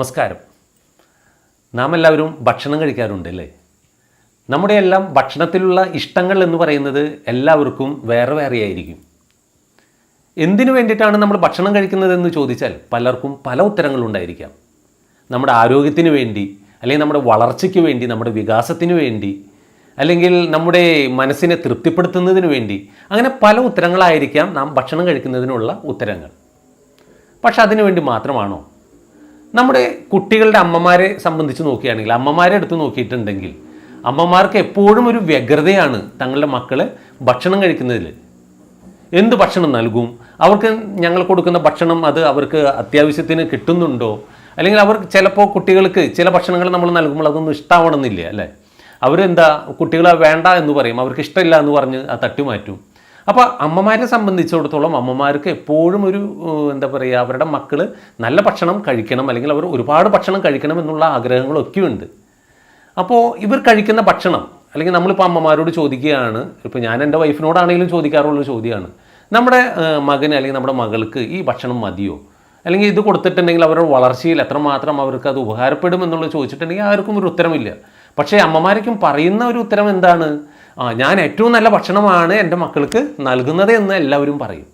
നമസ്കാരം. നാം എല്ലാവരും ഭക്ഷണം കഴിക്കാറുണ്ട് അല്ലേ നമ്മുടെ എല്ലാം ഭക്ഷണത്തിലുള്ള ഇഷ്ടങ്ങൾ എന്ന് പറയുന്നത് എല്ലാവർക്കും വേറെ വേറെ ആയിരിക്കും. എന്തിനു വേണ്ടിയിട്ടാണ് നമ്മൾ ഭക്ഷണം കഴിക്കുന്നതെന്ന് ചോദിച്ചാൽ പലർക്കും പല ഉത്തരങ്ങളുണ്ടായിരിക്കാം നമ്മുടെ ആരോഗ്യത്തിന് വേണ്ടി അല്ലെങ്കിൽ നമ്മുടെ വളർച്ചയ്ക്ക് വേണ്ടി നമ്മുടെ വികാസത്തിന് വേണ്ടി അല്ലെങ്കിൽ നമ്മുടെ മനസ്സിനെ തൃപ്തിപ്പെടുത്തുന്നതിന് വേണ്ടി അങ്ങനെ പല ഉത്തരങ്ങളായിരിക്കാം നാം ഭക്ഷണം കഴിക്കുന്നതിനുള്ള ഉത്തരങ്ങൾ. പക്ഷെ അതിനുവേണ്ടി മാത്രമാണോ? നമ്മുടെ കുട്ടികളുടെ അമ്മമാരെ സംബന്ധിച്ച് നോക്കുകയാണെങ്കിൽ അമ്മമാരെ എടുത്ത് നോക്കിയിട്ടുണ്ടെങ്കിൽ അമ്മമാർക്ക് എപ്പോഴും ഒരു വ്യഗ്രതയാണ് തങ്ങളുടെ മക്കളെ ഭക്ഷണം കഴിക്കുന്നതിൽ. എന്ത് ഭക്ഷണം നൽകും? അവർക്ക് ഞങ്ങൾ കൊടുക്കുന്ന ഭക്ഷണം അത് അവർക്ക് അത്യാവശ്യത്തിന് കിട്ടുന്നുണ്ടോ? അല്ലെങ്കിൽ അവർ ചിലപ്പോൾ കുട്ടികൾക്ക് ചില ഭക്ഷണങ്ങൾ നമ്മൾ നൽകുമ്പോൾ അതൊന്നും ഇഷ്ടമാവണമെന്നില്ല അല്ലേ? അവരെന്താ കുട്ടികളെ വേണ്ട എന്ന് പറയും അവർക്ക് ഇഷ്ടമില്ല എന്ന് പറഞ്ഞ് അത് തട്ടിമാറ്റും അപ്പോൾ അമ്മമാരെ സംബന്ധിച്ചിടത്തോളം അമ്മമാർക്ക് എപ്പോഴും ഒരു എന്താ പറയുക അവരുടെ മക്കൾ നല്ല ഭക്ഷണം കഴിക്കണം അല്ലെങ്കിൽ അവർ ഒരുപാട് ഭക്ഷണം കഴിക്കണം എന്നുള്ള ആഗ്രഹങ്ങളൊക്കെ ഉണ്ട്. അപ്പോൾ ഇവർ കഴിക്കുന്ന ഭക്ഷണം അല്ലെങ്കിൽ നമ്മളിപ്പോൾ അമ്മമാരോട് ചോദിക്കുകയാണ് ഇപ്പോൾ ഞാൻ എന്റെ വൈഫിനോടാണെങ്കിലും ചോദിക്കാറുള്ള ചോദ്യമാണ് നമ്മുടെ മകന് അല്ലെങ്കിൽ നമ്മുടെ മകൾക്ക് ഈ ഭക്ഷണം മതിയോ? അല്ലെങ്കിൽ ഇത് കൊടുത്തിട്ടുണ്ടെങ്കിൽ അവരുടെ വളർച്ചയിൽ എത്രമാത്രം അവർക്ക് അത് ഉപകാരപ്പെടും? എന്നുള്ളത് ചോദിച്ചിട്ടുണ്ടെങ്കിൽ ആർക്കും ഒരു ഉത്തരമില്ല. പക്ഷേ അമ്മമാർക്കും പറയുന്ന ഒരു ഉത്തരം എന്താണ്? ആ ഞാൻ ഏറ്റവും നല്ല ഭക്ഷണമാണ് എന്റെ മക്കൾക്ക് നൽകുന്നത് എന്ന് എല്ലാവരും പറയും.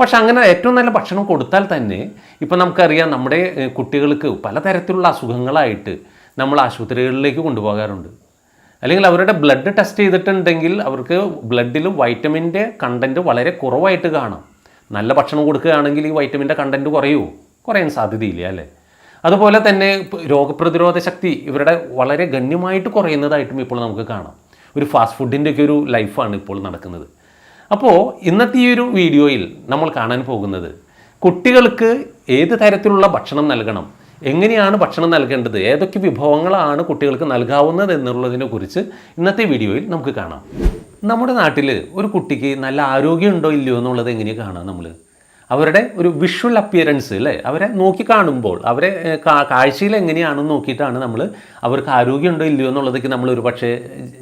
പക്ഷെ അങ്ങനെ ഏറ്റവും നല്ല ഭക്ഷണം കൊടുത്താൽ തന്നെ ഇപ്പം നമുക്കറിയാം നമ്മുടെ കുട്ടികൾക്ക് പലതരത്തിലുള്ള അസുഖങ്ങളായിട്ട് നമ്മൾ ആശുപത്രികളിലേക്ക് കൊണ്ടുപോകാറുണ്ട്. അല്ലെങ്കിൽ അവരുടെ ബ്ലഡ് ടെസ്റ്റ് ചെയ്തിട്ടുണ്ടെങ്കിൽ അവർക്ക് ബ്ലഡിലും വൈറ്റമിന്റെ കണ്ടന്റ് വളരെ കുറവായിട്ട് കാണാം. നല്ല ഭക്ഷണം കൊടുക്കുകയാണെങ്കിൽ ഈ വൈറ്റമിന്റെ കണ്ടന്റ് കുറയുമോ? കുറയാൻ സാധ്യതയില്ല അല്ലേ? അതുപോലെ തന്നെ രോഗപ്രതിരോധ ശക്തി ഇവരുടെ വളരെ ഗണ്യമായിട്ട് കുറയുന്നതായിട്ടും ഇപ്പോൾ നമുക്ക് കാണാം. ഒരു ഫാസ്റ്റ് ഫുഡിന്റെയൊക്കെ ഒരു ലൈഫാണ് ഇപ്പോൾ നടക്കുന്നത്. അപ്പോൾ ഇന്നത്തെ ഈ ഒരു വീഡിയോയിൽ നമ്മൾ കാണാൻ പോകുന്നത് കുട്ടികൾക്ക് ഏത് തരത്തിലുള്ള ഭക്ഷണം നൽകണം എങ്ങനെയാണ് ഭക്ഷണം നൽകേണ്ടത് ഏതൊക്കെ വിഭവങ്ങളാണ് കുട്ടികൾക്ക് നൽകാവുന്നത് എന്നുള്ളതിനെ കുറിച്ച് ഇന്നത്തെ വീഡിയോയിൽ നമുക്ക് കാണാം. നമ്മുടെ നാട്ടിൽ ഒരു കുട്ടിക്ക് നല്ല ആരോഗ്യമുണ്ടോ ഇല്ലയോ എന്നുള്ളത് എങ്ങനെയാണ് കാണാം നമ്മൾ അവരുടെ ഒരു വിഷ്വൽ അപ്പിയറൻസ് അല്ലേ അവരെ നോക്കി കാണുമ്പോൾ അവരെ കാഴ്ചയിൽ എങ്ങനെയാണെന്ന് നോക്കിയിട്ടാണ് നമ്മൾ അവർക്ക് ആരോഗ്യമുണ്ടോ ഇല്ലയോ എന്നുള്ളതൊക്കെ നമ്മൾ ഒരു പക്ഷേ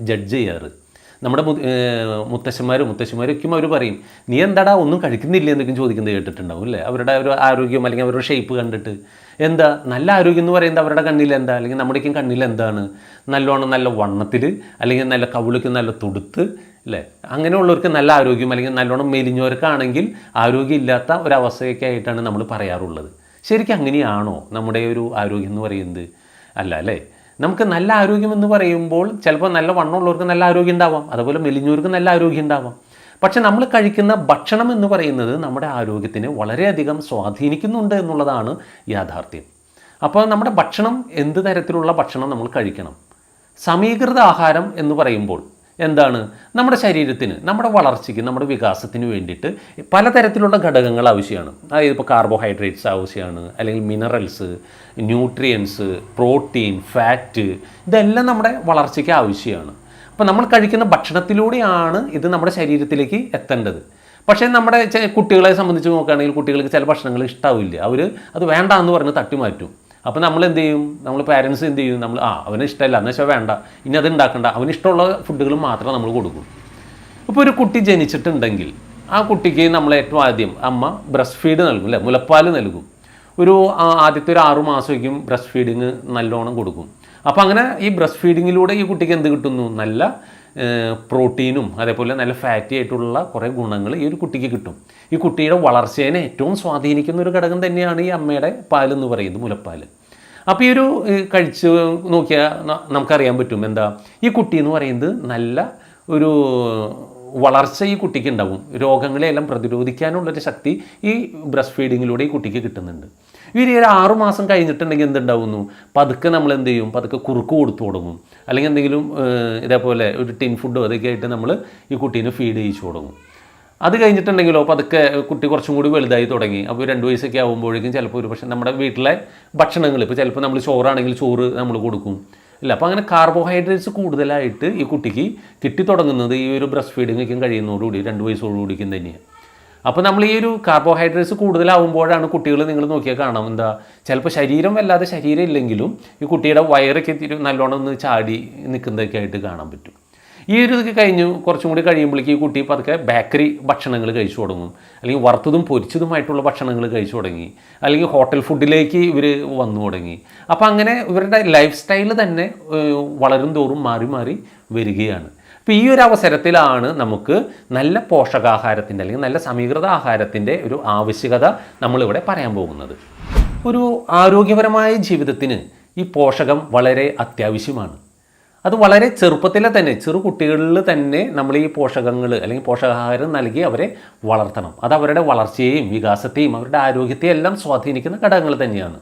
ജഡ്ജ് ചെയ്യാറ്. നമ്മുടെ മു- ഏഹ്, മുത്തശ്ശന്മാരും മുത്തശ്ശിമാരൊക്കെ അവർ പറയും നീ എന്താടാ ഒന്നും കഴിക്കുന്നില്ല? എന്നൊക്കെ ചോദിക്കുന്നത് കേട്ടിട്ടുണ്ടാവും അല്ലേ അവരുടെ ഒരു ആരോഗ്യം അല്ലെങ്കിൽ അവരുടെ ഷേപ്പ് കണ്ടിട്ട്. എന്താ? നല്ല ആരോഗ്യം എന്ന് പറയുന്നത് അവരുടെ കണ്ണിൽ എന്താ? അല്ലെങ്കിൽ നമ്മുടെയൊക്കെ കണ്ണിൽ എന്താണ്? നല്ലോണം നല്ല വണ്ണത്തിൽ അല്ലെങ്കിൽ നല്ല കവിളിക്ക് നല്ല തുടുത്ത് അല്ലേ? അങ്ങനെയുള്ളവർക്ക് നല്ല ആരോഗ്യം അല്ലെങ്കിൽ നല്ലോണം മെലിഞ്ഞവർക്കാണെങ്കിൽ ആരോഗ്യമില്ലാത്ത ഒരവസ്ഥയൊക്കെ ആയിട്ടാണ് നമ്മൾ പറയാറുള്ളത്. ശരിക്കും അങ്ങനെയാണോ നമ്മുടെ ഒരു ആരോഗ്യം എന്ന് പറയുന്നത്? അല്ല അല്ലേ? നമുക്ക് നല്ല ആരോഗ്യം എന്ന് പറയുമ്പോൾ ചിലപ്പോൾ നല്ല വണ്ണമുള്ളവർക്ക് നല്ല ആരോഗ്യം ഉണ്ടാവാം അതുപോലെ മെലിഞ്ഞവർക്ക് നല്ല ആരോഗ്യം ഉണ്ടാവാം. പക്ഷെ നമ്മൾ കഴിക്കുന്ന ഭക്ഷണം എന്ന് പറയുന്നത് നമ്മുടെ ആരോഗ്യത്തിനെ വളരെയധികം സ്വാധീനിക്കുന്നുണ്ട് എന്നുള്ളതാണ് യാഥാർത്ഥ്യം. അപ്പോൾ നമ്മുടെ ഭക്ഷണം എന്ത് തരത്തിലുള്ള ഭക്ഷണം നമ്മൾ കഴിക്കണം? സമീകൃത ആഹാരം എന്ന് പറയുമ്പോൾ എന്താണ്? നമ്മുടെ ശരീരത്തിന് നമ്മുടെ വളർച്ചയ്ക്ക് നമ്മുടെ വികാസത്തിന് വേണ്ടിയിട്ട് പലതരത്തിലുള്ള ഘടകങ്ങൾ ആവശ്യമാണ്. അതായത് ഇപ്പോൾ കാർബോഹൈഡ്രേറ്റ്സ് ആവശ്യമാണ് അല്ലെങ്കിൽ മിനറൽസ് ന്യൂട്രിയൻസ് പ്രോട്ടീൻ ഫാറ്റ് ഇതെല്ലാം നമ്മുടെ വളർച്ചയ്ക്ക് ആവശ്യമാണ്. അപ്പോൾ നമ്മൾ കഴിക്കുന്ന ഭക്ഷണത്തിലൂടെയാണ് ഇത് നമ്മുടെ ശരീരത്തിലേക്ക് എത്തേണ്ടത്. പക്ഷേ നമ്മുടെ കുട്ടികളെ സംബന്ധിച്ച് നോക്കുകയാണെങ്കിൽ കുട്ടികൾക്ക് ചില ഭക്ഷണങ്ങൾ ഇഷ്ടാവില്ല. അവർ അത് വേണ്ട എന്ന് പറഞ്ഞ് തട്ടിമാറ്റും. അപ്പോൾ നമ്മൾ എന്ത് ചെയ്യും നമ്മൾ പാരൻസ് എന്ത് ചെയ്യും നമ്മൾ ആ അവന് ഇഷ്ടമല്ല എന്ന് വെച്ചാൽ വേണ്ട. ഇനി അത് ഉണ്ടാക്കണ്ട അവന് ഇഷ്ടമുള്ള ഫുഡുകൾ മാത്രം നമ്മൾ കൊടുക്കും. ഇപ്പോൾ ഒരു കുട്ടി ജനിച്ചിട്ടുണ്ടെങ്കിൽ ആ കുട്ടിക്ക് നമ്മൾ ഏറ്റവും ആദ്യം അമ്മ ബ്രസ്റ്റ് ഫീഡ് നൽകും അല്ലേ മുലപ്പാൽ നൽകും. ഒരു ആദ്യത്തെ ഒരു ആറു മാസമേക്കും ബ്രസ്റ്റ് ഫീഡിങ് നല്ലോണം കൊടുക്കും. അപ്പോൾ അങ്ങനെ ഈ ബ്രസ്റ്റ് ഫീഡിങ്ങിലൂടെ ഈ കുട്ടിക്ക് എന്ത് കിട്ടുന്നു? നല്ല പ്രോട്ടീനും അതേപോലെ നല്ല ഫാറ്റി ആയിട്ടുള്ള കുറേ ഗുണങ്ങൾ ഈ ഒരു കുട്ടിക്ക് കിട്ടും. ഈ കുട്ടിയുടെ വളർച്ചേനെ ഏറ്റവും സ്വാധീനിക്കുന്ന ഒരു ഘടകം തന്നെയാണ് ഈ അമ്മയുടെ പാലെന്ന് പറയുന്നത് മുലപ്പാൽ അപ്പോൾ ഈ ഒരു കഴിച്ച് നോക്കിയാൽ നമുക്കറിയാൻ പറ്റും എന്താ? ഈ കുട്ടി എന്ന് പറയുന്നത് നല്ല ഒരു വളർച്ച ഈ കുട്ടിക്ക് ഉണ്ടാവും. രോഗങ്ങളെയെല്ലാം പ്രതിരോധിക്കാനുള്ളൊരു ശക്തി ഈ ബ്രസ്റ്റ് ഫീഡിങ്ങിലൂടെ ഈ കുട്ടിക്ക് കിട്ടുന്നുണ്ട്. ഈ ഒരു ആറുമാസം കഴിഞ്ഞിട്ടുണ്ടെങ്കിൽ എന്തുണ്ടാവുന്നു? പതുക്കെ നമ്മൾ എന്ത് ചെയ്യും? പതുക്കെ കുറുക്ക് കൊടുത്തു തുടങ്ങും. അല്ലെങ്കിൽ എന്തെങ്കിലും ഇതേപോലെ ഒരു ടിൻ ഫുഡോ അതൊക്കെ ആയിട്ട് നമ്മൾ ഈ കുട്ടീനെ ഫീഡ് ചെയ്യിച്ചു തുടങ്ങും. അത് കഴിഞ്ഞിട്ടുണ്ടെങ്കിലോ പതുക്കെ കുട്ടി കുറച്ചും കൂടി വലുതായി തുടങ്ങി. അപ്പോൾ രണ്ട് വയസ്സൊക്കെ ആകുമ്പോഴേക്കും ചിലപ്പോൾ ഒരു പക്ഷേ നമ്മുടെ വീട്ടിലെ ഭക്ഷണങ്ങൾ ഇപ്പോൾ ചിലപ്പോൾ നമ്മൾ ചോറാണെങ്കിൽ ചോറ് നമ്മൾ കൊടുക്കും. ഇല്ല അപ്പോൾ അങ്ങനെ കാർബോഹൈഡ്രേറ്റ്സ് കൂടുതലായിട്ട് ഈ കുട്ടിക്ക് കിട്ടി തുടങ്ങുന്നത് ഈ ഒരു ബ്രസ്റ്റ് ഫീഡിങ്ങൊക്കെ കഴിയുന്നതോടുകൂടി രണ്ട് വയസ്സോടുകൂടിക്കും തന്നെയാണ്. അപ്പോൾ നമ്മൾ ഈ ഒരു കാർബോഹൈഡ്രേറ്റ്സ് കൂടുതലാവുമ്പോഴാണ് കുട്ടികൾ നിങ്ങൾ നോക്കിയാൽ കാണാം. എന്താ? ചിലപ്പോൾ ശരീരം വല്ലാതെ ശരീരം ഇല്ലെങ്കിലും ഈ കുട്ടിയുടെ വയറൊക്കെ തിരി നല്ലോണം ഒന്ന് ചാടി നിൽക്കുന്നതൊക്കെ ആയിട്ട് കാണാൻ പറ്റും. ഈ ഒരു ഇതൊക്കെ കഴിഞ്ഞ് കുറച്ചും കൂടി കഴിയുമ്പോഴേക്ക് ഈ കുട്ടി പതുക്കെ ബേക്കറി ഭക്ഷണങ്ങൾ കഴിച്ചു തുടങ്ങും. അല്ലെങ്കിൽ വറുത്തതും പൊരിച്ചതുമായിട്ടുള്ള ഭക്ഷണങ്ങൾ കഴിച്ചു തുടങ്ങി. അല്ലെങ്കിൽ ഹോട്ടൽ ഫുഡിലേക്ക് ഇവർ വന്നു തുടങ്ങി. അപ്പോൾ അങ്ങനെ ഇവരുടെ ലൈഫ് സ്റ്റൈൽ തന്നെ വളരും തോറും മാറി മാറി വരികയാണ്. അപ്പോൾ ഈ ഒരു അവസരത്തിലാണ് നമുക്ക് നല്ല പോഷകാഹാരത്തിന്റെ അല്ലെങ്കിൽ നല്ല സമീകൃത ആഹാരത്തിന്റെ ഒരു ആവശ്യകത നമ്മളിവിടെ പറയാൻ പോകുന്നത്. ഒരു ആരോഗ്യപരമായ ജീവിതത്തിന് ഈ പോഷകം വളരെ അത്യാവശ്യമാണ്. അത് വളരെ ചെറുപ്പത്തിലെ തന്നെ ചെറു കുട്ടികളിൽ തന്നെ നമ്മൾ ഈ പോഷകങ്ങൾ അല്ലെങ്കിൽ പോഷകാഹാരം നൽകി അവരെ വളർത്തണം. അത് അവരുടെ വളർച്ചയെയും വികാസത്തെയും അവരുടെ ആരോഗ്യത്തെയും എല്ലാം സ്വാധീനിക്കുന്ന ഘടകങ്ങൾ തന്നെയാണ്.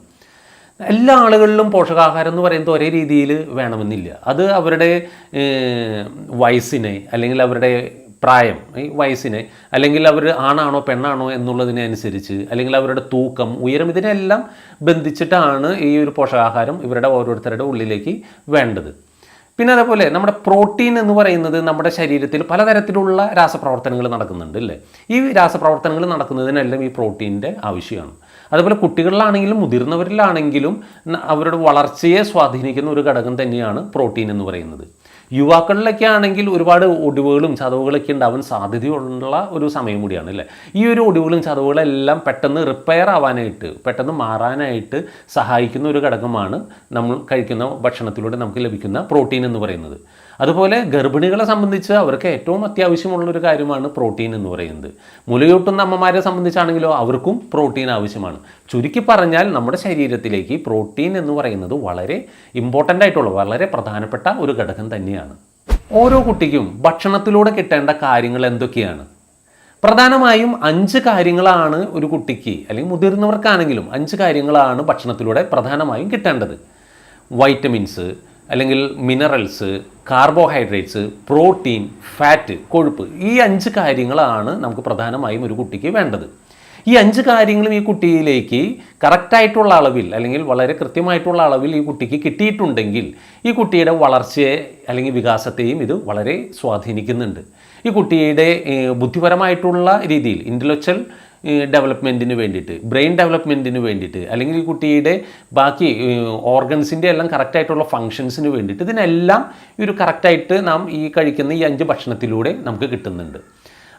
എല്ലാ ആളുകളിലും പോഷകാഹാരം എന്ന് പറയുന്നത് ഒരേ രീതിയിൽ വേണമെന്നില്ല. അത് അവരുടെ വയസ്സിനെ അല്ലെങ്കിൽ അവരുടെ പ്രായം ഈ വയസ്സിനെ അല്ലെങ്കിൽ അവർ ആണാണോ പെണ്ണാണോ എന്നുള്ളതിനനുസരിച്ച് അല്ലെങ്കിൽ അവരുടെ തൂക്കം ഉയരം ഇതിനെല്ലാം ബന്ധിച്ചിട്ടാണ് ഈ ഒരു പോഷകാഹാരം ഇവരുടെ ഓരോരുത്തരുടെ ഉള്ളിലേക്ക് വേണ്ടത്. പിന്നെ അതേപോലെ നമ്മുടെ പ്രോട്ടീൻ എന്ന് പറയുന്നത് നമ്മുടെ ശരീരത്തിൽ പലതരത്തിലുള്ള രാസപ്രവർത്തനങ്ങൾ നടക്കുന്നുണ്ട് അല്ലേ? ഈ രാസപ്രവർത്തനങ്ങൾ നടക്കുന്നതിനെല്ലാം ഈ പ്രോട്ടീന്റെ ആവശ്യമാണ്. അതുപോലെ കുട്ടികളിലാണെങ്കിലും മുതിർന്നവരിലാണെങ്കിലും അവരുടെ വളർച്ചയെ സ്വാധീനിക്കുന്ന ഒരു ഘടകം തന്നെയാണ് പ്രോട്ടീൻ എന്ന് പറയുന്നത്. യുവാക്കളിലൊക്കെ ആണെങ്കിൽ ഒരുപാട് ഒടിവുകളും ചതവുകളൊക്കെ ഉണ്ടാവാൻ സാധ്യതയുള്ള ഒരു സമയം കൂടിയാണ് അല്ലേ? ഈ ഒരു ഒടിവുകളും ചതവുകളെല്ലാം പെട്ടെന്ന് റിപ്പയർ ആവാനായിട്ട് പെട്ടെന്ന് മാറാനായിട്ട് സഹായിക്കുന്ന ഒരു ഘടകമാണ് നമ്മൾ കഴിക്കുന്ന ഭക്ഷണത്തിലൂടെ നമുക്ക് ലഭിക്കുന്ന പ്രോട്ടീൻ എന്ന് പറയുന്നത്. അതുപോലെ ഗർഭിണികളെ സംബന്ധിച്ച് അവർക്ക് ഏറ്റവും അത്യാവശ്യമുള്ള ഒരു കാര്യമാണ് പ്രോട്ടീൻ എന്ന് പറയുന്നത്. മുലയൂട്ടുന്ന അമ്മമാരെ സംബന്ധിച്ചാണെങ്കിലോ അവർക്കും പ്രോട്ടീൻ ആവശ്യമാണ്. ചുരുക്കി പറഞ്ഞാൽ നമ്മുടെ ശരീരത്തിലേക്ക് പ്രോട്ടീൻ എന്ന് പറയുന്നത് വളരെ ഇമ്പോർട്ടന്റ് ആയിട്ടുള്ള വളരെ പ്രധാനപ്പെട്ട ഒരു ഘടകം തന്നെയാണ്. ഓരോ കുട്ടിക്കും ഭക്ഷണത്തിലൂടെ കിട്ടേണ്ട കാര്യങ്ങൾ എന്തൊക്കെയാണ്? പ്രധാനമായും അഞ്ച് കാര്യങ്ങളാണ് ഒരു കുട്ടിക്ക് അല്ലെങ്കിൽ മുതിർന്നവർക്കാണെങ്കിലും അഞ്ച് കാര്യങ്ങളാണ് ഭക്ഷണത്തിലൂടെ പ്രധാനമായും കിട്ടേണ്ടത്. വൈറ്റമിൻസ് അല്ലെങ്കിൽ മിനറൽസ് കാർബോഹൈഡ്രേറ്റ്സ് പ്രോട്ടീൻ ഫാറ്റ് കൊഴുപ്പ് ഈ അഞ്ച് കാര്യങ്ങളാണ് നമുക്ക് പ്രധാനമായും ഒരു കുട്ടിക്ക് വേണ്ടത്. ഈ അഞ്ച് കാര്യങ്ങളും ഈ കുട്ടിയിലേക്ക് കറക്റ്റായിട്ടുള്ള അളവിൽ അല്ലെങ്കിൽ വളരെ കൃത്യമായിട്ടുള്ള അളവിൽ ഈ കുട്ടിക്ക് കിട്ടിയിട്ടുണ്ടെങ്കിൽ ഈ കുട്ടിയുടെ വളർച്ചയെ അല്ലെങ്കിൽ വികാസത്തെയും ഇത് വളരെ സ്വാധീനിക്കുന്നുണ്ട്. ഈ കുട്ടിയുടെ ബുദ്ധിപരമായിട്ടുള്ള രീതിയിൽ ഇന്റലക്ച്വൽ ഡെവലപ്മെന്റിന് വേണ്ടിയിട്ട് ബ്രെയിൻ ഡെവലപ്മെന്റിന് വേണ്ടിയിട്ട് അല്ലെങ്കിൽ കുട്ടിയുടെ ബാക്കി ഓർഗൻസിന്റെ എല്ലാം കറക്റ്റായിട്ടുള്ള ഫങ്ഷൻസിന് വേണ്ടിയിട്ട് ഇതിനെല്ലാം ഈ ഒരു കറക്റ്റായിട്ട് നാം ഈ കഴിക്കുന്ന ഈ അഞ്ച് ഭക്ഷണത്തിലൂടെ നമുക്ക് കിട്ടുന്നുണ്ട്.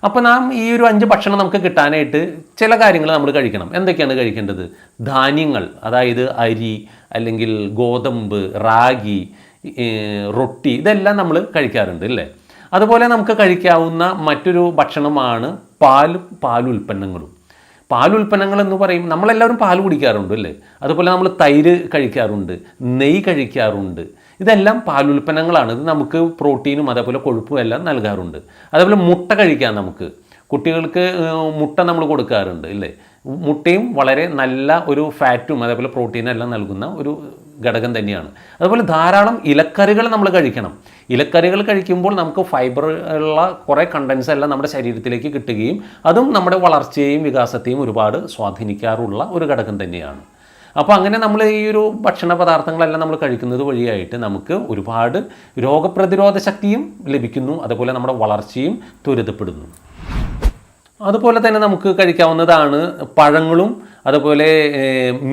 അപ്പോൾ നാം ഈ ഒരു അഞ്ച് ഭക്ഷണം നമുക്ക് കിട്ടാനായിട്ട് ചില കാര്യങ്ങൾ നമ്മൾ കഴിക്കണം. എന്തൊക്കെയാണ് കഴിക്കേണ്ടത്? ധാന്യങ്ങൾ അതായത് അരി അല്ലെങ്കിൽ ഗോതമ്പ് റാഗി റൊട്ടി ഇതെല്ലാം നമ്മൾ കഴിക്കാറുണ്ട് അല്ലേ? അതുപോലെ നമുക്ക് കഴിക്കാവുന്ന മറ്റൊരു ഭക്ഷണമാണ് പാലും പാലുൽപ്പന്നങ്ങളും. പാലുൽപ്പന്നങ്ങൾ എന്ന് പറയും നമ്മളെല്ലാവരും പാൽ കുടിക്കാറുണ്ട് അല്ലേ? അതുപോലെ നമ്മൾ തൈര് കഴിക്കാറുണ്ട് നെയ്യ് കഴിക്കാറുണ്ട്. ഇതെല്ലാം പാലുൽപ്പന്നങ്ങളാണ്. ഇത് നമുക്ക് പ്രോട്ടീനും അതേപോലെ കൊഴുപ്പും എല്ലാം നൽകാറുണ്ട്. അതേപോലെ മുട്ട കഴിക്കാം നമുക്ക്. കുട്ടികൾക്ക് മുട്ട നമ്മൾ കൊടുക്കാറുണ്ട് ഇല്ലേ മുട്ടയും വളരെ നല്ല ഒരു ഫാറ്റും അതേപോലെ പ്രോട്ടീനും എല്ലാം നൽകുന്ന ഒരു ഘടകം തന്നെയാണ്. അതുപോലെ ധാരാളം ഇലക്കറികൾ നമ്മൾ കഴിക്കണം. ഇലക്കറികൾ കഴിക്കുമ്പോൾ നമുക്ക് ഫൈബർ ഉള്ള കുറേ കണ്ടൻസ് എല്ലാം നമ്മുടെ ശരീരത്തിലേക്ക് കിട്ടുകയും അതും നമ്മുടെ വളർച്ചയെയും വികാസത്തെയും ഒരുപാട് സ്വാധീനിക്കാറുള്ള ഒരു ഘടകം തന്നെയാണ്. അപ്പോൾ അങ്ങനെ നമ്മൾ ഈ ഒരു ഭക്ഷണ പദാർത്ഥങ്ങളെല്ലാം നമ്മൾ കഴിക്കുന്നത് വഴിയായിട്ട് നമുക്ക് ഒരുപാട് രോഗപ്രതിരോധ ശക്തിയും ലഭിക്കുന്നു. അതുപോലെ നമ്മുടെ വളർച്ചയും ത്വരിതപ്പെടുന്നു. അതുപോലെ തന്നെ നമുക്ക് കഴിക്കാവുന്നതാണ് പഴങ്ങളും അതുപോലെ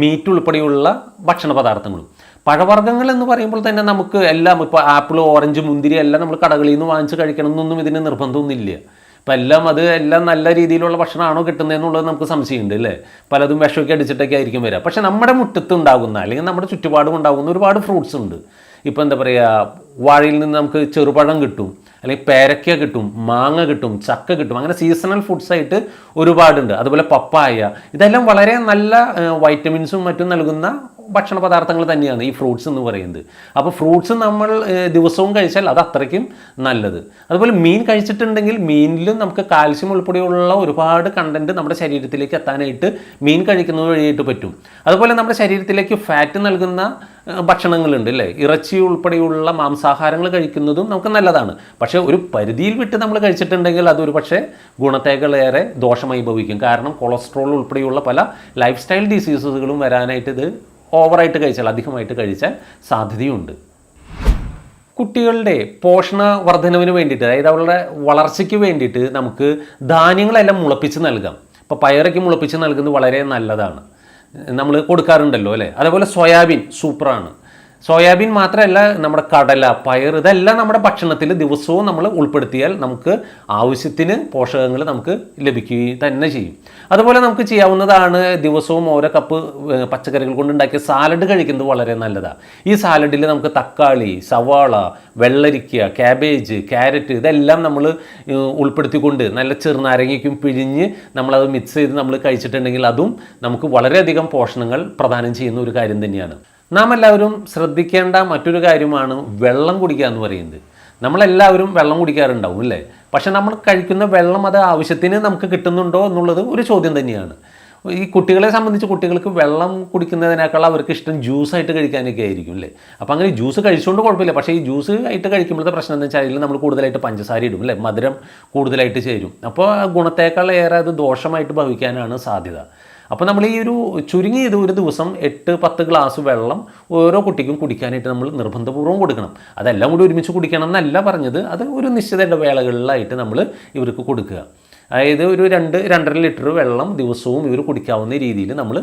മീറ്റ് ഉൾപ്പെടെയുള്ള ഭക്ഷണ പദാർത്ഥങ്ങളും. പഴവർഗങ്ങൾ എന്ന് പറയുമ്പോൾ തന്നെ നമുക്ക് എല്ലാം ഇപ്പോൾ ആപ്പിൾ ഓറഞ്ച് മുന്തിരി എല്ലാം നമ്മൾ കടകളിൽ നിന്ന് വാങ്ങിച്ച് കഴിക്കണം എന്നൊന്നും ഇതിന് നിർബന്ധമൊന്നുമില്ല. ഇപ്പം എല്ലാം അത് എല്ലാം നല്ല രീതിയിലുള്ള ഭക്ഷണമാണോ കിട്ടുന്നതെന്നുള്ളത് നമുക്ക് സംശയമുണ്ട് അല്ലേ? പലതും വിഷമൊക്കെ അടിച്ചിട്ടൊക്കെ ആയിരിക്കും വരിക. പക്ഷേ നമ്മുടെ മുറ്റത്ത് ഉണ്ടാകുന്ന അല്ലെങ്കിൽ നമ്മുടെ ചുറ്റുപാടും ഉണ്ടാകുന്ന ഒരുപാട് ഫ്രൂട്ട്സ് ഉണ്ട്. ഇപ്പോൾ എന്താ പറയുക വാഴയിൽ നിന്ന് നമുക്ക് ചെറുപഴം കിട്ടും. അല്ലെങ്കിൽ പേരക്ക കിട്ടും മാങ്ങ കിട്ടും ചക്ക കിട്ടും അങ്ങനെ സീസണൽ ഫുഡ്സ് ആയിട്ട് ഒരുപാടുണ്ട്. അതുപോലെ പപ്പായ ഇതെല്ലാം വളരെ നല്ല വൈറ്റമിൻസും മറ്റും നൽകുന്ന ഭക്ഷണ പദാർത്ഥങ്ങൾ തന്നെയാണ് ഈ ഫ്രൂട്ട്സ് എന്ന് പറയുന്നത്. അപ്പോൾ ഫ്രൂട്ട്സ് നമ്മൾ ദിവസവും കഴിച്ചാൽ അത് അത്രയ്ക്കും നല്ലത്. അതുപോലെ മീൻ കഴിച്ചിട്ടുണ്ടെങ്കിൽ മീനിലും നമുക്ക് കാൽസ്യം ഉൾപ്പെടെയുള്ള ഒരുപാട് കണ്ടന്റ് നമ്മുടെ ശരീരത്തിലേക്ക് എത്താനായിട്ട് മീൻ കഴിക്കുന്നത് വഴിയായിട്ട് പറ്റും. അതുപോലെ നമ്മുടെ ശരീരത്തിലേക്ക് ഫാറ്റ് നൽകുന്ന ഭക്ഷണങ്ങളുണ്ട് അല്ലേ? ഇറച്ചി ഉൾപ്പെടെയുള്ള മാംസാഹാരങ്ങൾ കഴിക്കുന്നതും നമുക്ക് നല്ലതാണ്. പക്ഷേ ഒരു പരിധിയിൽ വിട്ട് നമ്മൾ കഴിച്ചിട്ടുണ്ടെങ്കിൽ അതൊരു പക്ഷേ ഗുണത്തേക്കാളേറെ ദോഷമായി ഭവിക്കും കാരണം കൊളസ്ട്രോൾ ഉൾപ്പെടെയുള്ള പല ലൈഫ് സ്റ്റൈൽ ഡിസീസസുകളും വരാനായിട്ട് ഇത് ഓവറായിട്ട് കഴിച്ചാൽ അധികമായിട്ട് കഴിച്ചാൽ സാധ്യതയുണ്ട്. കുട്ടികളുടെ പോഷണ വർധനവിന് വേണ്ടിയിട്ട് അതായത് അവരുടെ വളർച്ചയ്ക്ക് വേണ്ടിയിട്ട് നമുക്ക് ധാന്യങ്ങളെല്ലാം മുളപ്പിച്ച് നൽകാം. ഇപ്പോൾ പയറൊക്കെ മുളപ്പിച്ച് നൽകുന്നത് വളരെ നല്ലതാണ്. നമ്മൾ കൊടുക്കാറുണ്ടല്ലോ അല്ലേ? അതേപോലെ സോയാബീൻ സൂപ്പറാണ്. സോയാബീൻ മാത്രമല്ല നമ്മുടെ കടല പയർ ഇതെല്ലാം നമ്മുടെ ഭക്ഷണത്തിൽ ദിവസവും നമ്മൾ ഉൾപ്പെടുത്തിയാൽ നമുക്ക് ആവശ്യത്തിന് പോഷകങ്ങൾ നമുക്ക് ലഭിക്കുകയും തന്നെ ചെയ്യും. അതുപോലെ നമുക്ക് ചെയ്യാവുന്നതാണ് ദിവസവും ഓരോ കപ്പ് പച്ചക്കറികൾ കൊണ്ടുണ്ടാക്കിയ സാലഡ് കഴിക്കുന്നത് വളരെ നല്ലതാണ് ഈ സാലഡിൽ നമുക്ക് തക്കാളി സവാള വെള്ളരിക്ക ക്യാബേജ് ക്യാരറ്റ് ഇതെല്ലാം നമ്മൾ ഉൾപ്പെടുത്തിക്കൊണ്ട് നല്ല ചെറുനാരങ്ങയ്ക്കും പിഴിഞ്ഞ് നമ്മളത് മിക്സ് ചെയ്ത് നമ്മൾ കഴിച്ചിട്ടുണ്ടെങ്കിൽ അതും നമുക്ക് വളരെയധികം പോഷണങ്ങൾ പ്രദാനം ചെയ്യുന്ന ഒരു കാര്യം തന്നെയാണ്. നാം എല്ലാവരും ശ്രദ്ധിക്കേണ്ട മറ്റൊരു കാര്യമാണ് വെള്ളം കുടിക്കുക എന്ന് പറയുന്നത്. നമ്മളെല്ലാവരും വെള്ളം കുടിക്കാറുണ്ടാവും അല്ലേ? പക്ഷേ നമ്മൾ കഴിക്കുന്ന വെള്ളം അത് ആവശ്യത്തിന് നമുക്ക് കിട്ടുന്നുണ്ടോ എന്നുള്ളത് ഒരു ചോദ്യം തന്നെയാണ്. ഈ കുട്ടികളെ സംബന്ധിച്ച് കുട്ടികൾക്ക് വെള്ളം കുടിക്കുന്നതിനേക്കാൾ അവർക്ക് ഇഷ്ടം ജ്യൂസ് ആയിട്ട് കഴിക്കാനൊക്കെ ആയിരിക്കും അല്ലേ? അപ്പോൾ അങ്ങനെ ജ്യൂസ് കഴിച്ചുകൊണ്ട് കുഴപ്പമില്ല. പക്ഷേ ഈ ജ്യൂസ് ആയിട്ട് കഴിക്കുമ്പോഴത്തെ പ്രശ്നം എന്ന് വെച്ചാൽ നമ്മൾ കൂടുതലായിട്ട് പഞ്ചസാര ഇടും അല്ലേ? മധുരം കൂടുതലായിട്ട് ചേരും. അപ്പോൾ ഗുണത്തേക്കാൾ ഏറെ അത് ദോഷമായിട്ട് ഭവിക്കാനാണ് സാധ്യത. അപ്പോൾ നമ്മൾ ഈ ഒരു ചുരുങ്ങിയത് ഒരു ദിവസം എട്ട് പത്ത് ഗ്ലാസ് വെള്ളം ഓരോ കുട്ടിക്കും കുടിക്കാനായിട്ട് നമ്മൾ നിർബന്ധപൂർവം കൊടുക്കണം. അതെല്ലാം കൂടി ഒരുമിച്ച് കുടിക്കണം എന്നല്ല പറഞ്ഞത്. അത് ഒരു നിശ്ചിത ഇടവേളകളിലായിട്ട് നമ്മൾ ഇവർക്ക് കൊടുക്കുക. അതായത് ഒരു രണ്ട് രണ്ടര ലിറ്റർ വെള്ളം ദിവസവും ഇവർ കുടിക്കാവുന്ന രീതിയിൽ നമ്മൾ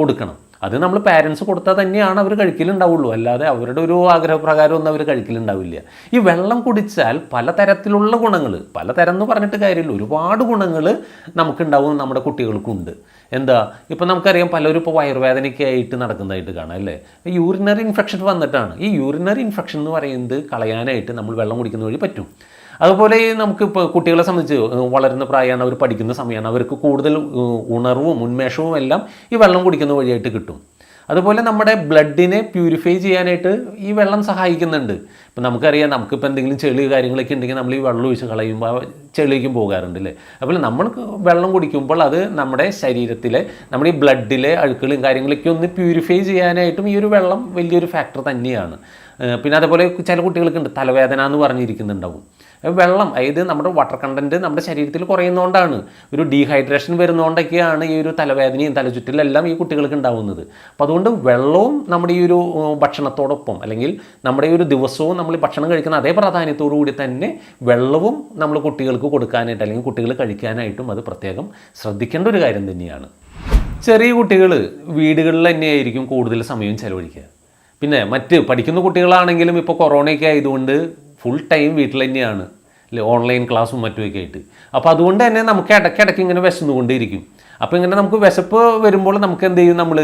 കൊടുക്കണം. അത് നമ്മൾ പാരൻസ് കൊടുത്താൽ തന്നെയാണ് അവർ കഴിക്കലുണ്ടാവുള്ളൂ. അല്ലാതെ അവരുടെ ഒരു ആഗ്രഹപ്രകാരം ഒന്നും അവർ കഴിക്കലുണ്ടാവില്ല. ഈ വെള്ളം കുടിച്ചാൽ പലതരത്തിലുള്ള ഗുണങ്ങൾ പലതരം എന്ന് പറഞ്ഞിട്ട് കാര്യമില്ല. ഒരുപാട് ഗുണങ്ങൾ നമുക്കുണ്ടാവും നമ്മുടെ കുട്ടികൾക്കുണ്ട്. എന്താ? ഇപ്പം നമുക്കറിയാം പലരും ഇപ്പോൾ വയറുവേദനയ്ക്ക് ആയിട്ട് നടക്കുന്നതായിട്ട് കാണാം അല്ലേ? യൂറിനറി ഇൻഫെക്ഷൻ വന്നിട്ടാണ്. ഈ യൂറിനറി ഇൻഫെക്ഷൻ എന്ന് പറയുന്നത് കളയാനായിട്ട് നമ്മൾ വെള്ളം കുടിക്കുന്ന വഴി പറ്റും. അതുപോലെ നമുക്ക് ഇപ്പോൾ കുട്ടികളെ സംബന്ധിച്ച് വളരുന്ന പ്രായമാണ് അവർ പഠിക്കുന്ന സമയമാണ് അവർക്ക് കൂടുതൽ ഉണർവും ഉന്മേഷവും എല്ലാം ഈ വെള്ളം കുടിക്കുന്ന വഴിയായിട്ട് കിട്ടും. അതുപോലെ നമ്മുടെ ബ്ലഡിനെ പ്യൂരിഫൈ ചെയ്യാനായിട്ട് ഈ വെള്ളം സഹായിക്കുന്നുണ്ട്. ഇപ്പം നമുക്കറിയാം നമുക്കിപ്പോൾ എന്തെങ്കിലും ചെളി കാര്യങ്ങളൊക്കെ ഉണ്ടെങ്കിൽ നമ്മൾ ഈ വെള്ളം ഒഴിച്ച് കളയുമ്പോൾ ചെളിയിലേക്കും പോകാറുണ്ട് അല്ലേ? അപ്പോൾ നമ്മൾ വെള്ളം കുടിക്കുമ്പോൾ അത് നമ്മുടെ ശരീരത്തിലെ നമ്മുടെ ഈ ബ്ലഡിലെ അഴുക്കുകളും കാര്യങ്ങളൊക്കെ ഒന്ന് പ്യൂരിഫൈ ചെയ്യാനായിട്ടും ഈ ഒരു വെള്ളം വലിയൊരു ഫാക്ടർ തന്നെയാണ്. പിന്നെ അതുപോലെ ചില കുട്ടികൾക്കുണ്ട് തലവേദന എന്ന് പറഞ്ഞിരിക്കുന്നുണ്ടാവും. വെള്ളം അതായത് നമ്മുടെ വാട്ടർ കണ്ടന്റ് നമ്മുടെ ശരീരത്തിൽ കുറയുന്നതുകൊണ്ടാണ് ഒരു ഡീഹൈഡ്രേഷൻ വരുന്നതുകൊണ്ടൊക്കെയാണ് ഈ ഒരു തലവേദനയും തലചുറ്റിലെല്ലാം ഈ കുട്ടികൾക്ക് ഉണ്ടാവുന്നത്. അപ്പോൾ അതുകൊണ്ട് വെള്ളവും നമ്മുടെ ഈ ഒരു ഭക്ഷണത്തോടൊപ്പം അല്ലെങ്കിൽ നമ്മുടെ ഈ ഒരു ദിവസവും നമ്മൾ ഭക്ഷണം കഴിക്കുന്ന അതേ പ്രാധാന്യത്തോടു കൂടി തന്നെ വെള്ളവും നമ്മൾ കുട്ടികൾക്ക് കൊടുക്കാനായിട്ട് അല്ലെങ്കിൽ കുട്ടികൾ കഴിക്കാനായിട്ടും അത് പ്രത്യേകം ശ്രദ്ധിക്കേണ്ട ഒരു കാര്യം തന്നെയാണ്. ചെറിയ കുട്ടികൾ വീടുകളിൽ തന്നെയായിരിക്കും കൂടുതൽ സമയം ചെലവഴിക്കുക. പിന്നെ മറ്റ് പഠിക്കുന്ന കുട്ടികളാണെങ്കിലും ഇപ്പോൾ കൊറോണയൊക്കെ ആയതുകൊണ്ട് ഫുൾ ടൈം വീട്ടിൽ തന്നെയാണ് അല്ലെ ഓൺലൈൻ ക്ലാസ്സും മറ്റുമൊക്കെ ആയിട്ട്. അപ്പോൾ അതുകൊണ്ട് തന്നെ നമുക്ക് ഇടയ്ക്കിടയ്ക്ക് ഇങ്ങനെ വിശന്നുകൊണ്ടേയിരിക്കും. അപ്പോൾ ഇങ്ങനെ നമുക്ക് വിശപ്പ് വരുമ്പോൾ നമുക്ക് എന്ത് ചെയ്യും നമ്മൾ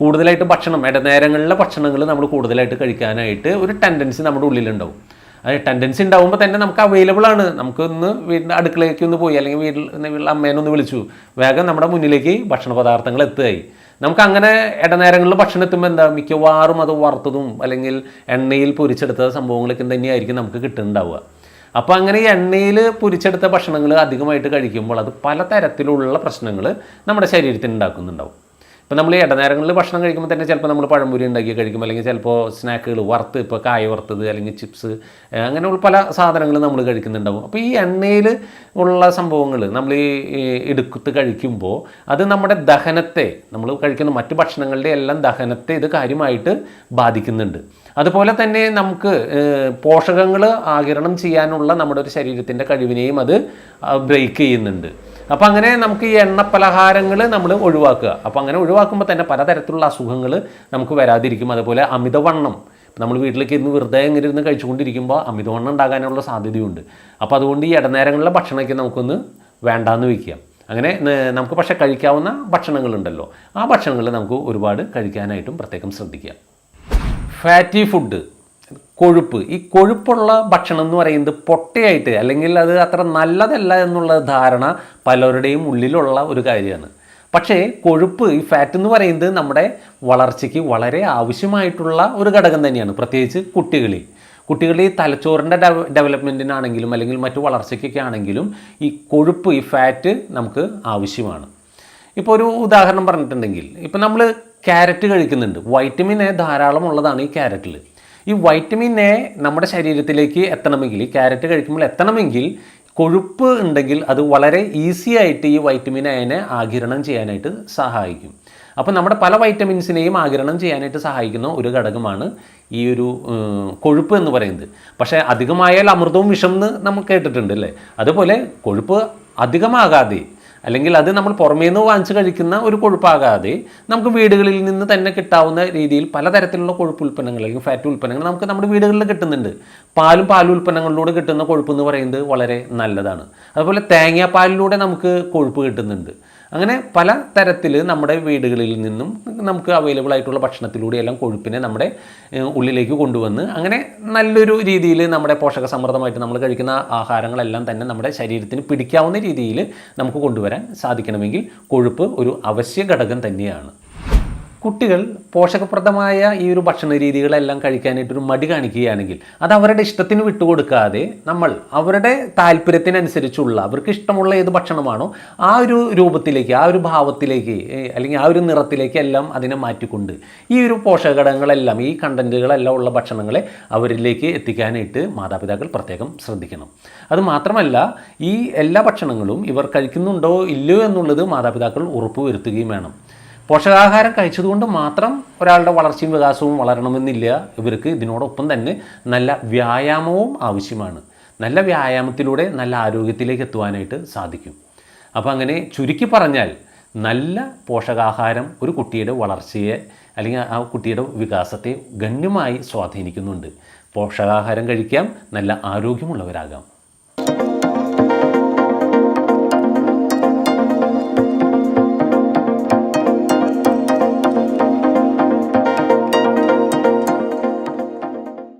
കൂടുതലായിട്ട് ഭക്ഷണം ഇടനേരങ്ങളിലെ ഭക്ഷണങ്ങൾ നമ്മൾ കൂടുതലായിട്ട് കഴിക്കാനായിട്ട് ഒരു ടെൻഡൻസി നമ്മുടെ ഉള്ളിലുണ്ടാവും. അത് ടെൻഡൻസി ഉണ്ടാകുമ്പോൾ തന്നെ നമുക്ക് അവൈലബിൾ ആണ്. നമുക്കൊന്ന് വീടിന്റെ അടുക്കളയ്ക്ക് ഒന്ന് പോയി അല്ലെങ്കിൽ വീട്ടിൽ വീട്ടിൽ അമ്മേനെ ഒന്ന് വിളിച്ചു. വേഗം നമ്മുടെ മുന്നിലേക്ക് ഭക്ഷണ പദാർത്ഥങ്ങൾ എത്തുകയായി. നമുക്ക് അങ്ങനെ ഇടനേരങ്ങളിൽ ഭക്ഷണം എത്തുമ്പോൾ എന്താ? മിക്കവാറും അത് വറുത്തതും അല്ലെങ്കിൽ എണ്ണയിൽ പൊരിച്ചെടുത്ത സംഭവങ്ങളൊക്കെ തന്നെയായിരിക്കും നമുക്ക് കിട്ടുന്നുണ്ടാവുക. അപ്പോൾ അങ്ങനെ ഈ എണ്ണയിൽ പൊരിച്ചെടുത്ത ഭക്ഷണങ്ങൾ അധികമായിട്ട് കഴിക്കുമ്പോൾ അത് പലതരത്തിലുള്ള പ്രശ്നങ്ങൾ നമ്മുടെ ശരീരത്തിന് ഉണ്ടാക്കുന്നുണ്ടാവും. ഇപ്പം നമ്മൾ ഇടനേരങ്ങളിൽ ഭക്ഷണം കഴിക്കുമ്പോൾ തന്നെ ചിലപ്പോൾ നമ്മൾ പഴംപൊരി ഉണ്ടാക്കി കഴിക്കും. അല്ലെങ്കിൽ ചിലപ്പോൾ സ്നാക്കുകൾ വറുത്ത് ഇപ്പോൾ കായ വറുത്തത് അല്ലെങ്കിൽ ചിപ്സ് അങ്ങനെയുള്ള പല സാധനങ്ങൾ നമ്മൾ കഴിക്കുന്നുണ്ടാവും. അപ്പോൾ ഈ എണ്ണയിൽ ഉള്ള സംഭവങ്ങൾ നമ്മൾ ഈ എടുത്ത് കഴിക്കുമ്പോൾ അത് നമ്മുടെ ദഹനത്തെ നമ്മൾ കഴിക്കുന്ന മറ്റു ഭക്ഷണങ്ങളുടെ എല്ലാം ദഹനത്തെ ഇത് കാര്യമായിട്ട് ബാധിക്കുന്നുണ്ട്. അതുപോലെ തന്നെ നമുക്ക് പോഷകങ്ങൾ ആകിരണം ചെയ്യാനുള്ള നമ്മുടെ ഒരു ശരീരത്തിന്റെ കഴിവിനെയും അത് ബ്രേക്ക് ചെയ്യുന്നുണ്ട്. അപ്പോൾ അങ്ങനെ നമുക്ക് ഈ എണ്ണ പലഹാരങ്ങൾ നമ്മൾ ഒഴിവാക്കുക. അപ്പോൾ അങ്ങനെ ഒഴിവാക്കുമ്പോൾ തന്നെ പലതരത്തിലുള്ള അസുഖങ്ങൾ നമുക്ക് വരാതിരിക്കും. അതുപോലെ അമിതവണ്ണം. നമ്മൾ വീട്ടിലേക്ക് ഇരുന്ന് വെറുതെ ഇങ്ങനെ ഇരുന്ന് കഴിച്ചുകൊണ്ടിരിക്കുമ്പോൾ അമിതവണ്ണം ഉണ്ടാകാനുള്ള സാധ്യതയുണ്ട്. അപ്പോൾ അതുകൊണ്ട് ഈ ഇടനേരങ്ങളിലെ ഭക്ഷണമൊക്കെ നമുക്കൊന്ന് വേണ്ടാന്ന് വയ്ക്കുക അങ്ങനെ നമുക്ക് പക്ഷേ കഴിക്കാവുന്ന ഭക്ഷണങ്ങളുണ്ടല്ലോ. ആ ഭക്ഷണങ്ങൾ നമുക്ക് ഒരുപാട് കഴിക്കാനായിട്ടും പ്രത്യേകം ശ്രദ്ധിക്കാം ഫാറ്റി ഫുഡ്. കൊഴുപ്പ്. ഈ കൊഴുപ്പുള്ള ഭക്ഷണം എന്ന് പറയുന്നത് പൊട്ടയായിട്ട് അല്ലെങ്കിൽ അത് അത്ര നല്ലതല്ല എന്നുള്ള ധാരണ പലരുടെയും ഉള്ളിലുള്ള ഒരു കാര്യമാണ്. പക്ഷേ കൊഴുപ്പ് ഈ ഫാറ്റ് എന്ന് പറയുന്നത് നമ്മുടെ വളർച്ചയ്ക്ക് വളരെ ആവശ്യമായിട്ടുള്ള ഒരു ഘടകം തന്നെയാണ്. പ്രത്യേകിച്ച് കുട്ടികളിൽ കുട്ടികളിൽ ഈ തലച്ചോറിന്റെ ഡെവ ഡെവലപ്മെന്റിനാണെങ്കിലും അല്ലെങ്കിൽ മറ്റു വളർച്ചയ്ക്കൊക്കെ ആണെങ്കിലും ഈ കൊഴുപ്പ് ഈ ഫാറ്റ് നമുക്ക് ആവശ്യമാണ്. ഇപ്പോൾ ഒരു ഉദാഹരണം പറഞ്ഞിട്ടുണ്ടെങ്കിൽ ഇപ്പം നമ്മൾ ക്യാരറ്റ് കഴിക്കുന്നുണ്ട്. വൈറ്റമിൻ എ ധാരാളം ഉള്ളതാണ് ഈ ക്യാരറ്റിൽ. ഈ വൈറ്റമിൻ എ നമ്മുടെ ശരീരത്തിലേക്ക് എത്തണമെങ്കിൽ ഈ ക്യാരറ്റ് കഴിക്കുമ്പോൾ എത്തണമെങ്കിൽ കൊഴുപ്പ് ഉണ്ടെങ്കിൽ അത് വളരെ ഈസി ആയിട്ട് ഈ വൈറ്റമിൻ എനെ ആകിരണം ചെയ്യാനായിട്ട് സഹായിക്കും. അപ്പോൾ നമ്മുടെ പല വൈറ്റമിൻസിനെയും ആകിരണം ചെയ്യാനായിട്ട് സഹായിക്കുന്ന ഒരു ഘടകമാണ് ഈ ഒരു കൊഴുപ്പ് എന്ന് പറയുന്നത്. പക്ഷേ അധികമായാൽ അമൃതവും വിഷം എന്ന് നമ്മൾ കേട്ടിട്ടുണ്ട് അല്ലേ? അതുപോലെ കൊഴുപ്പ് അധികമാകാതെ അല്ലെങ്കിൽ അത് നമ്മൾ പുറമേ നിന്ന് വാങ്ങിച്ച് കഴിക്കുന്ന ഒരു കൊഴുപ്പാകാതെ നമുക്ക് വീടുകളിൽ നിന്ന് തന്നെ കിട്ടാവുന്ന രീതിയിൽ പലതരത്തിലുള്ള കൊഴുപ്പ് ഉൽപ്പന്നങ്ങൾ അല്ലെങ്കിൽ ഫാറ്റ് ഉൽപ്പന്നങ്ങൾ നമുക്ക് നമ്മുടെ വീടുകളിൽ കിട്ടുന്നുണ്ട്. പാലും പാൽ ഉൽപ്പന്നങ്ങളിലൂടെ കിട്ടുന്ന കൊഴുപ്പ് എന്ന് പറയുന്നത് വളരെ നല്ലതാണ്. അതുപോലെ തേങ്ങാപ്പാലിലൂടെ നമുക്ക് കൊഴുപ്പ് കിട്ടുന്നുണ്ട്. അങ്ങനെ പല തരത്തിൽ നമ്മുടെ വീടുകളിൽ നിന്നും നമുക്ക് അവൈലബിൾ ആയിട്ടുള്ള ഭക്ഷണത്തിലൂടെ എല്ലാം കൊഴുപ്പിനെ നമ്മുടെ ഉള്ളിലേക്ക് കൊണ്ടുവന്ന് അങ്ങനെ നല്ലൊരു രീതിയിൽ നമ്മുടെ പോഷക സമൃദ്ധമായിട്ട് നമ്മൾ കഴിക്കുന്ന ആഹാരങ്ങളെല്ലാം തന്നെ നമ്മുടെ ശരീരത്തിന് പിടിക്കാവുന്ന രീതിയിൽ നമുക്ക് കൊണ്ടുവരാൻ സാധിക്കണമെങ്കിൽ കൊഴുപ്പ് ഒരു അവശ്യ ഘടകം തന്നെയാണ്. കുട്ടികൾ പോഷകപ്രദമായ ഈ ഒരു ഭക്ഷണ രീതികളെല്ലാം കഴിക്കാനായിട്ടൊരു മടി കാണിക്കുകയാണെങ്കിൽ അത് അവരുടെ ഇഷ്ടത്തിന് വിട്ടുകൊടുക്കാതെ നമ്മൾ അവരുടെ താല്പര്യത്തിനനുസരിച്ചുള്ള അവർക്ക് ഇഷ്ടമുള്ള ഏത് ഭക്ഷണമാണോ ആ ഒരു രൂപത്തിലേക്ക് ആ ഒരു ഭാവത്തിലേക്ക് അല്ലെങ്കിൽ ആ ഒരു നിറത്തിലേക്ക് എല്ലാം അതിനെ മാറ്റിക്കൊണ്ട് ഈ ഒരു പോഷകഘടകങ്ങളെല്ലാം ഈ കണ്ടന്റുകളെല്ലാം ഉള്ള ഭക്ഷണങ്ങളെ അവരിലേക്ക് എത്തിക്കാനായിട്ട് മാതാപിതാക്കൾ പ്രത്യേകം ശ്രദ്ധിക്കണം. അത് മാത്രമല്ല ഈ എല്ലാ ഭക്ഷണങ്ങളും ഇവർ കഴിക്കുന്നുണ്ടോ ഇല്ലയോ എന്നുള്ളത് മാതാപിതാക്കൾ ഉറപ്പുവരുത്തുകയും വേണം. പോഷകാഹാരം കഴിച്ചതുകൊണ്ട് മാത്രം ഒരാളുടെ വളർച്ചയും വികാസവും വളരണമെന്നില്ല. ഇവർക്ക് ഇതിനോടൊപ്പം തന്നെ നല്ല വ്യായാമവും ആവശ്യമാണ്. നല്ല വ്യായാമത്തിലൂടെ നല്ല ആരോഗ്യത്തിലേക്ക് എത്തുവാനായിട്ട് സാധിക്കും. അപ്പോൾ അങ്ങനെ ചുരുക്കി പറഞ്ഞാൽ നല്ല പോഷകാഹാരം ഒരു കുട്ടിയുടെ വളർച്ചയെ അല്ലെങ്കിൽ ആ കുട്ടിയുടെ വികാസത്തെ ഗണ്യമായി സ്വാധീനിക്കുന്നുണ്ട്. പോഷകാഹാരം കഴിക്കാം നല്ല ആരോഗ്യമുള്ളവരാകാം.